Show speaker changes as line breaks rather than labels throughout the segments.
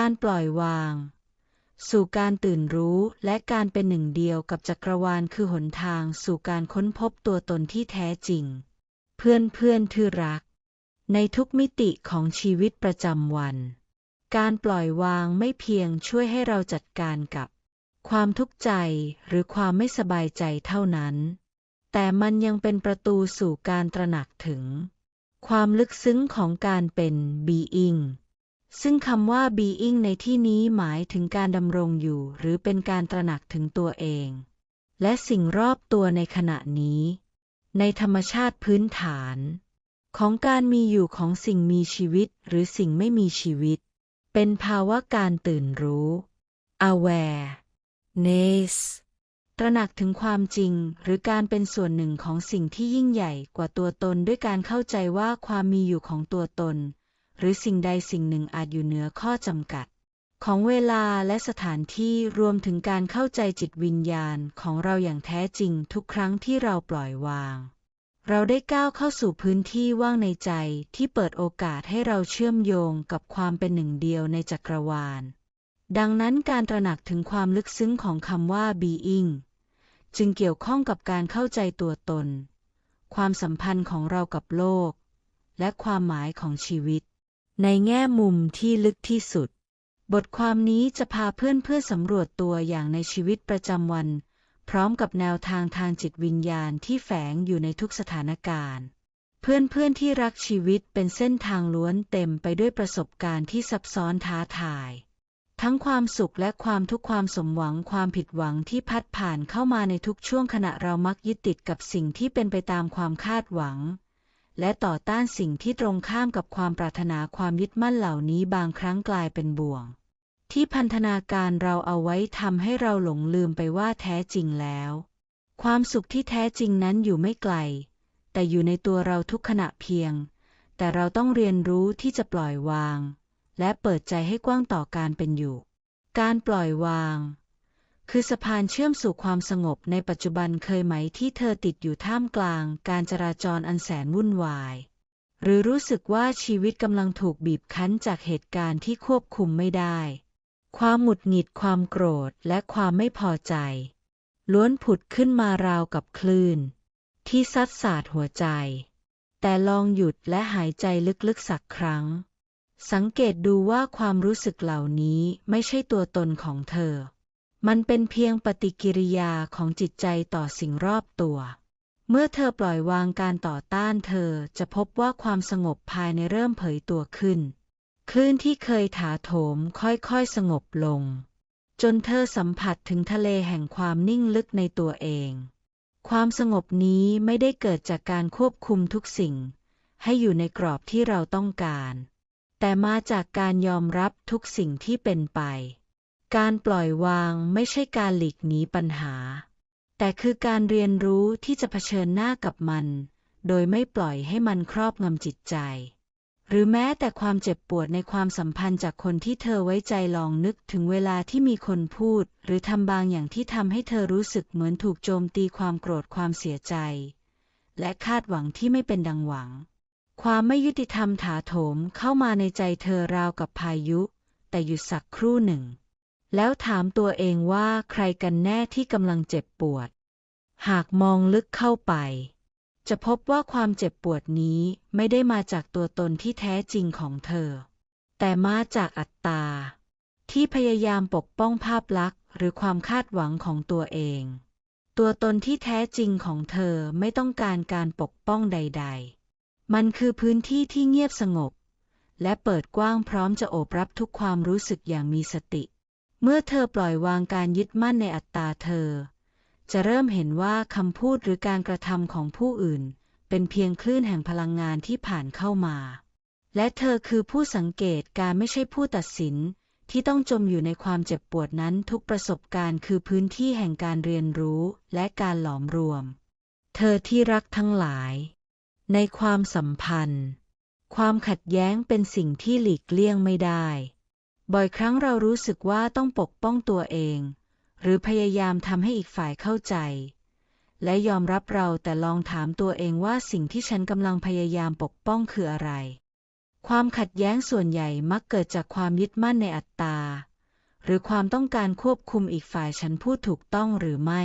การปล่อยวาง สู่การตื่นรู้และการเป็นหนึ่งเดียวกับจักรวาลคือหนทางสู่การค้นพบตัวตนที่แท้จริง เพื่อนเพื่อนที่รัก ในทุกมิติของชีวิตประจำวัน การปล่อยวางไม่เพียงช่วยให้เราจัดการกับ ความทุกข์ใจหรือความไม่สบายใจเท่านั้น แต่มันยังเป็นประตูสู่การตระหนักถึง ความลึกซึ้งของการเป็น being ซึ่งคำว่า being ในที่นี้หมายถึงการดำรงอยู่ หรือเป็นการตระหนักถึงตัวเอง และสิ่งรอบตัวในขณะนี้ ในธรรมชาติพื้นฐาน ของการมีอยู่ของสิ่งมีชีวิตหรือสิ่งไม่มีชีวิต เป็นภาวะการตื่นรู้ awareness ตระหนักถึงความจริงหรือการเป็นส่วนหนึ่งของสิ่งที่ยิ่งใหญ่กว่าตัวตนด้วยการเข้าใจว่าความมีอยู่ของตัวตน หรือสิ่งใดสิ่งหนึ่งอาจอยู่เหนือข้อจำกัด ของเวลาและสถานที่รวมถึงการเข้าใจจิตวิญญาณของเราอย่างแท้จริงทุกครั้งที่เราปล่อยวาง เราได้ก้าวเข้าสู่พื้นที่ว่างในใจที่เปิดโอกาสให้เราเชื่อมโยงกับความเป็นหนึ่งเดียวในจักรวาล ดังนั้นการตระหนักถึงความลึกซึ้งของคำว่า being จึงเกี่ยวข้องกับการเข้าใจตัวตน ความสัมพันธ์ของเรากับโลก และความหมายของชีวิต ในแง่มุมที่ลึกที่สุด บทความนี้จะพาเพื่อนเพื่อสำรวจตัวอย่างในชีวิตประจำวัน พร้อมกับแนวทางทางจิตวิญญาณที่แฝงอยู่ในทุกสถานการณ์ เพื่อนเพื่อนที่รักชีวิตเป็นเส้นทางล้วนเต็มไปด้วยประสบการณ์ที่ซับซ้อนท้าทาย ทั้งความสุขและความทุกข์ความสมหวังความผิดหวังที่พัดผ่านเข้ามาในทุกช่วงขณะเรามักยึดติดกับสิ่งที่เป็นไปตามความคาดหวัง และต่อต้านสิ่งที่ตรงข้ามกับความปรารถนาความยึดมั่นเหล่านี้บางครั้งกลายเป็นบ่วง ที่พันธนาการเราเอาไว้ทำให้เราหลงลืมไปว่าแท้จริงแล้ว ความสุขที่แท้จริงนั้นอยู่ไม่ไกล แต่อยู่ในตัวเราทุกขณะเพียง แต่เราต้องเรียนรู้ที่จะปล่อยวาง และเปิดใจให้กว้างต่อการเป็นอยู่ การปล่อยวาง คือสะพานเชื่อมสู่ความสงบในปัจจุบันเคยไหมที่เธอติดอยู่ท่ามกลางการจราจรอันแสนวุ่นวาย หรือรู้สึกว่าชีวิตกำลังถูกบีบคั้นจากเหตุการณ์ที่ควบคุมไม่ได้ ความหงุดหงิดความโกรธและความไม่พอใจ ล้วนผุดขึ้นมาราวกับคลื่น ที่ซัดสาดหัวใจ แต่ลองหยุดและหายใจลึกๆสักครั้ง สังเกตดูว่าความรู้สึกเหล่านี้ไม่ใช่ตัวตนของเธอ มันเป็นเพียงปฏิกิริยาของจิตใจต่อสิ่งรอบตัว เมื่อเธอปล่อยวางการต่อต้านเธอจะพบว่าความสงบภายในเริ่มเผยตัวขึ้น คลื่นที่เคยถาโถมค่อยๆสงบลง จนเธอสัมผัสถึงทะเลแห่งความนิ่งลึกในตัวเอง ความสงบนี้ไม่ได้เกิดจากการควบคุมทุกสิ่ง ให้อยู่ในกรอบที่เราต้องการ แต่มาจากการยอมรับทุกสิ่งที่เป็นไป การปล่อยวางไม่ใช่การหลีกหนีปัญหา แต่คือการเรียนรู้ที่จะเผชิญหน้ากับมัน โดยไม่ปล่อยให้มันครอบงำจิตใจ หรือแม้แต่ความเจ็บปวดในความสัมพันธ์จากคนที่เธอไว้ใจลองนึกถึงเวลาที่มีคนพูด หรือทำบางอย่างที่ทำให้เธอรู้สึกเหมือนถูกโจมตีความโกรธความเสียใจ และคาดหวังที่ไม่เป็นดังหวัง ความไม่ยุติธรรมถาโถมเข้ามาในใจเธอราวกับพายุ แต่หยุดสักครู่หนึ่ง แล้วถามตัวเองว่าใครกันแน่ที่กำลังเจ็บปวด หากมองลึกเข้าไป จะพบว่าความเจ็บปวดนี้ไม่ได้มาจากตัวตนที่แท้จริงของเธอ แต่มาจากอัตตา ที่พยายามปกป้องภาพลักษณ์ หรือความคาดหวังของตัวเอง ตัวตนที่แท้จริงของเธอไม่ต้องการการปกป้องใด ๆ มันคือพื้นที่ที่เงียบสงบ และเปิดกว้างพร้อมจะโอบรับทุกความรู้สึกอย่างมีสติ เมื่อเธอปล่อยวางการยึดมั่นในอัตตาเธอ จะเริ่มเห็นว่าคำพูดหรือการกระทำของผู้อื่น เป็นเพียงคลื่นแห่งพลังงานที่ผ่านเข้ามา และเธอคือผู้สังเกตการไม่ใช่ผู้ตัดสินที่ต้องจมอยู่ในความเจ็บปวดนั้นทุกประสบการณ์คือพื้นที่แห่งการเรียนรู้และการหลอมรวม เธอที่รักทั้งหลาย ในความสัมพันธ์ ความขัดแย้งเป็นสิ่งที่หลีกเลี่ยงไม่ได้ บ่อยครั้งเรารู้สึกว่าต้องปกป้องตัวเอง หรือพยายามทำให้อีกฝ่ายเข้าใจ และยอมรับเราแต่ลองถามตัวเองว่าสิ่งที่ฉันกำลังพยายามปกป้องคืออะไร ความขัดแย้งส่วนใหญ่มักเกิดจากความยึดมั่นในอัตตา หรือความต้องการควบคุมอีกฝ่ายฉันพูดถูกต้องหรือไม่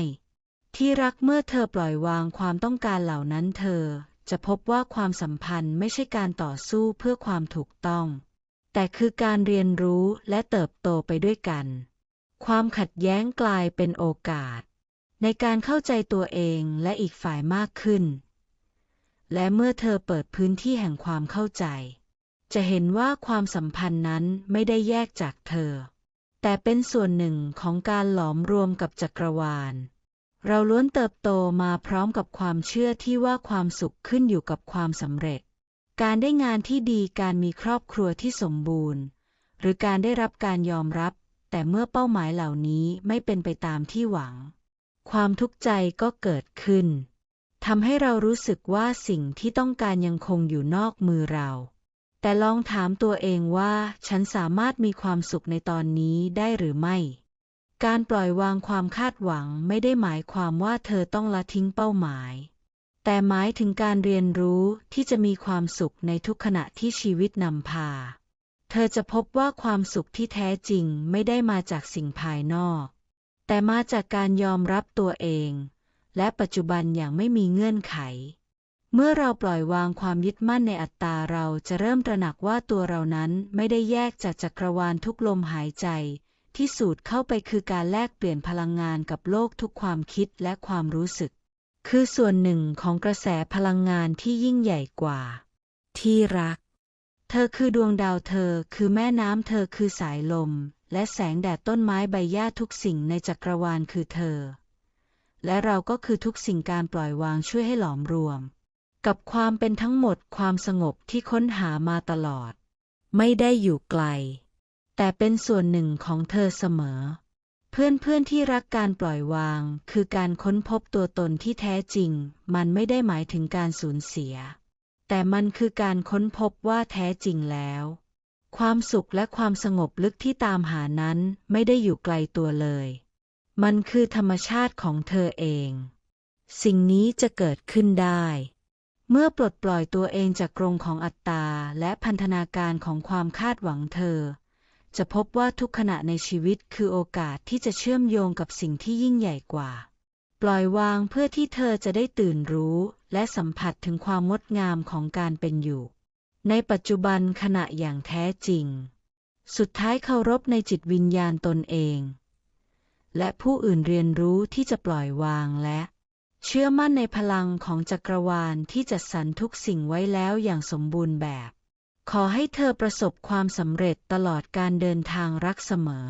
ที่รักเมื่อเธอปล่อยวางความต้องการเหล่านั้นเธอจะพบว่าความสัมพันธ์ไม่ใช่การต่อสู้เพื่อความถูกต้อง แต่คือการเรียนรู้และเติบโตไปด้วยกัน ความขัดแย้งกลายเป็นโอกาส ในการเข้าใจตัวเองและอีกฝ่ายมากขึ้น และเมื่อเธอเปิดพื้นที่แห่งความเข้าใจ จะเห็นว่าความสัมพันธ์นั้นไม่ได้แยกจากเธอ แต่เป็นส่วนหนึ่งของการหลอมรวมกับจักรวาล เราล้วนเติบโตมาพร้อมกับความเชื่อที่ว่าความสุขขึ้นอยู่กับความสำเร็จ การได้งานที่ดีการมีครอบครัวที่สมบูรณ์ หรือการได้รับการยอมรับ แต่เมื่อเป้าหมายเหล่านี้ไม่เป็นไปตามที่หวัง ความทุกข์ใจก็เกิดขึ้นทำให้เรารู้สึกว่าสิ่งที่ต้องการยังคงอยู่นอกมือเรา แต่ลองถามตัวเองว่าฉันสามารถมีความสุขในตอนนี้ได้หรือไม่ การปล่อยวางความคาดหวังไม่ได้หมายความว่าเธอต้องละทิ้งเป้าหมาย แต่หมายถึงการเรียนรู้ที่จะมีความสุขในทุกขณะที่ชีวิตนำพา เธอจะพบว่าความสุขที่แท้จริงไม่ได้มาจากสิ่งภายนอก แต่มาจากการยอมรับตัวเอง และปัจจุบันอย่างไม่มีเงื่อนไข เมื่อเราปล่อยวางความยึดมั่นในอัตตาเราจะเริ่มตระหนักว่าตัวเรานั้นไม่ได้แยกจากจักรวาลทุกลมหายใจ ที่สูดเข้าไปคือการแลกเปลี่ยนพลังงานกับโลกทุกความคิดและความรู้สึก คือส่วนหนึ่งของกระแสพลังงานที่ยิ่งใหญ่กว่า ที่รัก เธอคือดวงดาวเธอคือแม่น้ำเธอคือสายลม และแสงแดดต้นไม้ใบหญ้าทุกสิ่งในจักรวาลคือเธอ และเราก็คือทุกสิ่งการปล่อยวางช่วยให้หลอมรวม กับความเป็นทั้งหมดความสงบที่ค้นหามาตลอด ไม่ได้อยู่ไกล แต่เป็นส่วนหนึ่งของเธอเสมอ เพื่อนๆที่รักการปล่อยวาง คือการค้นพบตัวตนที่แท้จริง มันไม่ได้หมายถึงการสูญเสีย แต่มันคือการค้นพบว่าแท้จริงแล้ว ความสุขและความสงบลึกที่ตามหานั้นไม่ได้อยู่ไกลตัวเลย มันคือธรรมชาติของเธอเอง สิ่งนี้จะเกิดขึ้นได้ เมื่อปลดปล่อยตัวเองจากกรงของอัตตาและพันธนาการของความคาดหวังเธอ จะพบว่าทุกขณะในชีวิตคือโอกาสที่จะเชื่อมโยงกับสิ่งที่ยิ่งใหญ่กว่า ปล่อยวางเพื่อที่เธอจะได้ตื่นรู้ และสัมผัสถึงความงดงามของการเป็นอยู่ ในปัจจุบันขณะอย่างแท้จริง สุดท้ายเคารพในจิตวิญญาณตนเอง และผู้อื่นเรียนรู้ที่จะปล่อยวางและ เชื่อมั่นในพลังของจักรวาลที่จัดสรรทุกสิ่งไว้แล้วอย่างสมบูรณ์แบบ ขอให้เธอประสบความสำเร็จตลอดการเดินทางรักเสมอ